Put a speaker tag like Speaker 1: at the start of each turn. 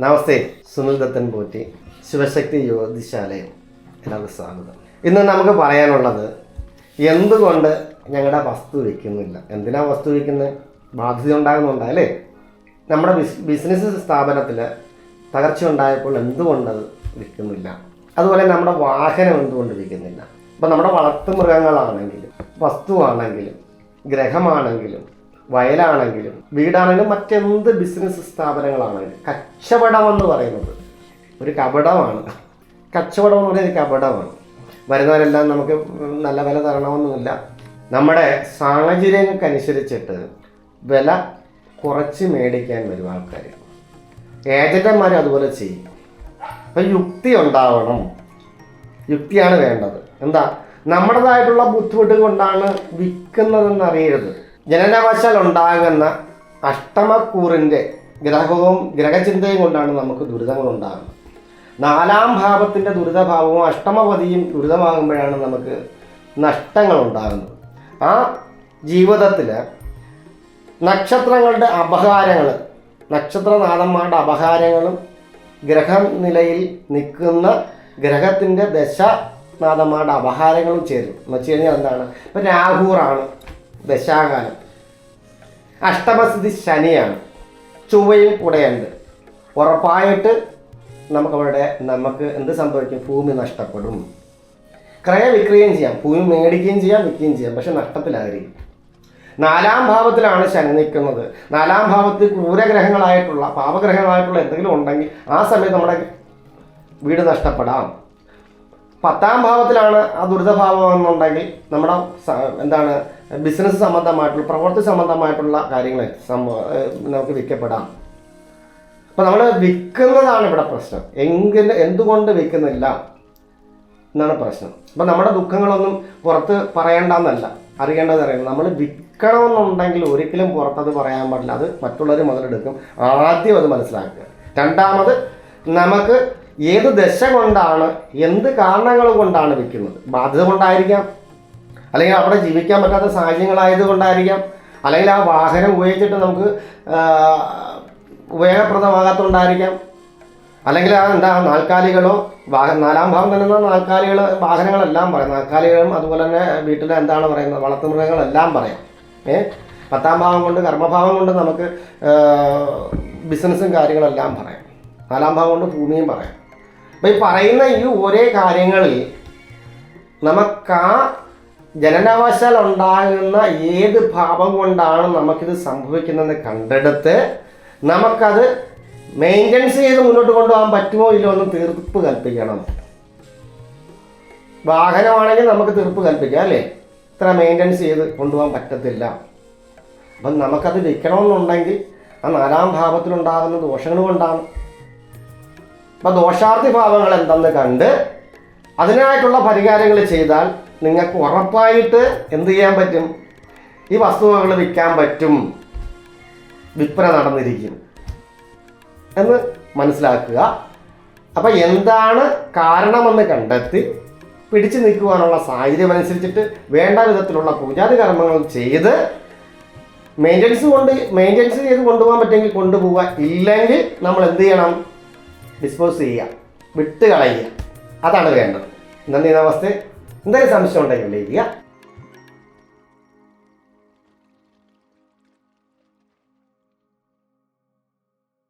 Speaker 1: നമസ്തേ സുനിൽ ദത്തൻ പോറ്റി ശിവശക്തി ജ്യോതിശാലയം. എല്ലാവർക്കും സ്വാഗതം. ഇന്ന് നമുക്ക് പറയാനുള്ളത് എന്തുകൊണ്ട് ഞങ്ങളുടെ വസ്തു വയ്ക്കുന്നില്ല എന്തിനാണ് വസ്തു വയ്ക്കുന്നത് ബാധ്യത ഉണ്ടാകുന്നുണ്ട് അല്ലേ? നമ്മുടെ ബിസിനസ് സ്ഥാപനത്തിൽ തകർച്ച ഉണ്ടായപ്പോൾ എന്തുകൊണ്ടത് വിൽക്കുന്നില്ല? അതുപോലെ നമ്മുടെ വാഹനം എന്തുകൊണ്ട് വിൽക്കുന്നില്ല? ഇപ്പം നമ്മുടെ വളർത്തുമൃഗങ്ങളാണെങ്കിലും വസ്തുവാണെങ്കിലും ഗ്രഹമാണെങ്കിലും വയലാണെങ്കിലും വീടാണെങ്കിലും മറ്റെന്ത് ബിസിനസ് സ്ഥാപനങ്ങളാണെങ്കിലും കച്ചവടം എന്ന് പറയുന്നത് ഒരു കപടമാണ്. കച്ചവടം എന്ന് പറയുന്നത് കപടമാണ്. വരുന്നവരെല്ലാം നമുക്ക് നല്ല വില തരണമെന്നില്ല നമ്മുടെ സാഹചര്യങ്ങൾക്കനുസരിച്ചിട്ട് വില കുറച്ച് മേടിക്കാൻ വരും ആൾക്കാർ ഏജന്റന്മാർ അതുപോലെ ചെയ്യും. അപ്പം യുക്തി ഉണ്ടാവണം. യുക്തിയാണ് വേണ്ടത്. എന്താ? നമ്മുടേതായിട്ടുള്ള ബുദ്ധിമുട്ട് കൊണ്ടാണ് വിൽക്കുന്നതെന്ന് അറിയരുത്. ജനനവശാൽ ഉണ്ടാകുന്ന അഷ്ടമക്കൂറിന്റെ ഗ്രഹവും ഗ്രഹചിന്തയും കൊണ്ടാണ് നമുക്ക് ദുരിതങ്ങൾ ഉണ്ടാകുന്നത് നാലാം ഭാവത്തിന്റെ ദുരിതഭാവവും അഷ്ടമപതിയും ദുരിതമാകുമ്പോഴാണ് നമുക്ക് നഷ്ടങ്ങൾ ഉണ്ടാകുന്നത് ആ ജീവിതത്തിൽ നക്ഷത്രങ്ങളുടെ അപഹാരങ്ങൾ നക്ഷത്രനാഥന്മാരുടെ അപഹാരങ്ങളും ഗ്രഹനിലയിൽ നിൽക്കുന്ന ഗ്രഹത്തിന്റെ ദശനാഥന്മാരുടെ അപഹാരങ്ങളും ചേരും. എന്ന് വെച്ച് കഴിഞ്ഞാൽ എന്താണ്? ഇപ്പം രാഹുറാണ്. ദശാകാലം അഷ്ടമസ്ഥിതി ശനിയാണ്. ചൊവ്വയും കൂടെയുണ്ട്. ഉറപ്പായിട്ട് നമുക്കവിടെ നമുക്ക് എന്ത് സംഭവിക്കും? ഭൂമി നഷ്ടപ്പെടും. ക്രയവിക്രയം ചെയ്യാം. ഭൂമി മേടിക്കുകയും ചെയ്യാം വിൽക്കുകയും ചെയ്യാം. പക്ഷെ നഷ്ടത്തിലായിരിക്കും നാലാം ഭാവത്തിലാണ് ശനി നിൽക്കുന്നത്. നാലാം ഭാവത്തിൽ ക്രൂരഗ്രഹങ്ങളായിട്ടുള്ള പാപഗ്രഹങ്ങളായിട്ടുള്ള എന്തെങ്കിലും ഉണ്ടെങ്കിൽ ആ സമയത്ത് നമ്മുടെ വീട് നഷ്ടപ്പെടാം. പത്താം ഭാവത്തിലാണ് ആ ദുരിതഭാവം എന്നുണ്ടെങ്കിൽ നമ്മുടെ എന്താണ് ബിസിനസ് സംബന്ധമായിട്ടുള്ള പ്രവൃത്തി സംബന്ധമായിട്ടുള്ള കാര്യങ്ങൾ നമുക്ക് വിൽക്കപ്പെടാം. അപ്പം നമ്മൾ വിൽക്കുന്നതാണ് ഇവിടെ പ്രശ്നം. എങ്കിലും എന്തുകൊണ്ട് വിൽക്കുന്നില്ല എന്നാണ് പ്രശ്നം. അപ്പം നമ്മുടെ ദുഃഖങ്ങളൊന്നും പുറത്ത് പറയേണ്ടെന്നല്ല അറിയേണ്ടത് അറിയണം. നമ്മൾ വിൽക്കണമെന്നുണ്ടെങ്കിൽ ഒരിക്കലും പുറത്തത് പറയാൻ പാടില്ല. അത് മറ്റുള്ളവർ മുതലെടുക്കും. ആദ്യം അത് മനസ്സിലാക്കുക. രണ്ടാമത് നമുക്ക് ഏത് ദശ കൊണ്ടാണ് എന്ത് കാരണങ്ങൾ കൊണ്ടാണ് വിൽക്കുന്നത് ബാധ്യത കൊണ്ടായിരിക്കാം. അല്ലെങ്കിൽ അവിടെ ജീവിക്കാൻ പറ്റാത്ത സാഹചര്യങ്ങളായത് കൊണ്ടായിരിക്കാം. അല്ലെങ്കിൽ ആ വാഹനം ഉപയോഗിച്ചിട്ട് നമുക്ക് ഉപയോഗപ്രദമാകാത്തതുകൊണ്ടായിരിക്കാം അല്ലെങ്കിൽ ആ എന്താ നാൽക്കാലികളോ വാഹ നാലാം ഭാവം തന്നെ നാൽക്കാലികൾ വാഹനങ്ങളെല്ലാം പറയാം. നാൽക്കാലികളും അതുപോലെ തന്നെ വീട്ടിലെ എന്താണ് പറയുന്നത് വളർത്തുമൃഗങ്ങളെല്ലാം പറയാം. ഏ? പത്താം ഭാവം കൊണ്ട് കർമ്മഭാവം കൊണ്ട് നമുക്ക് ബിസിനസ്സും കാര്യങ്ങളെല്ലാം പറയാം. നാലാം ഭാവം കൊണ്ട് ഭൂമിയും പറയാം. അപ്പം ഈ പറയുന്ന ഈ ഒരേ കാര്യങ്ങളിൽ നമുക്ക് ആ ജനനാവശാൽ ഉണ്ടാകുന്ന ഏത് ഭാവം കൊണ്ടാണ് നമുക്കിത് സംഭവിക്കുന്നത് കണ്ടെടുത്ത് നമുക്കത് മെയിന്റനൻസ് ചെയ്ത് മുന്നോട്ട് കൊണ്ടുപോകാൻ പറ്റുമോ ഇല്ലയോ എന്ന് തീർപ്പ് കൽപ്പിക്കണം. വാഹനമാണെങ്കിൽ നമുക്ക് തീർപ്പ് കൽപ്പിക്കാം അല്ലേ? ഇത്ര മെയിന്റനൻസ് ചെയ്ത് കൊണ്ടുപോകാൻ പറ്റത്തില്ല. അപ്പം നമുക്കത് വിൽക്കണമെന്നുണ്ടെങ്കിൽ ആ നാലാം ഭാവത്തിലുണ്ടാകുന്ന ദോഷങ്ങൾ കൊണ്ടാണ് അപ്പം ദോഷാർത്ഥി ഭാവങ്ങൾ എന്തെന്ന് കണ്ട് അതിനായിട്ടുള്ള പരിഹാരങ്ങൾ ചെയ്താൽ നിങ്ങൾക്ക് ഉറപ്പായിട്ട് എന്ത് ചെയ്യാൻ പറ്റും? ഈ വസ്തുവകൾ വിൽക്കാൻ പറ്റും. വിൽപ്പന നടന്നിരിക്കും. എന്ന് മനസ്സിലാക്കുക. അപ്പോൾ എന്താണ് കാരണമെന്ന് കണ്ടെത്തി പിടിച്ചു നിൽക്കുവാനുള്ള സാഹചര്യം അനുസരിച്ചിട്ട് വേണ്ട വിധത്തിലുള്ള പൂജാതി കർമ്മങ്ങൾ ചെയ്ത് മെയിന്റനൻസ് കൊണ്ട് മെയിന്റനൻസ് ചെയ്ത് കൊണ്ടുപോകാൻ പറ്റുമെങ്കിൽ കൊണ്ടുപോവുക. ഇല്ലെങ്കിൽ നമ്മൾ എന്ത് ചെയ്യണം? ഡിസ്പോസ് ചെയ്യുക വിട്ട് കളയുക അതാണ് വേണ്ടത്. നന്ദി നമസ്തേ എന്തെങ്കിലും സംശയം ഉണ്ടെങ്കിൽ വിളിക്കുക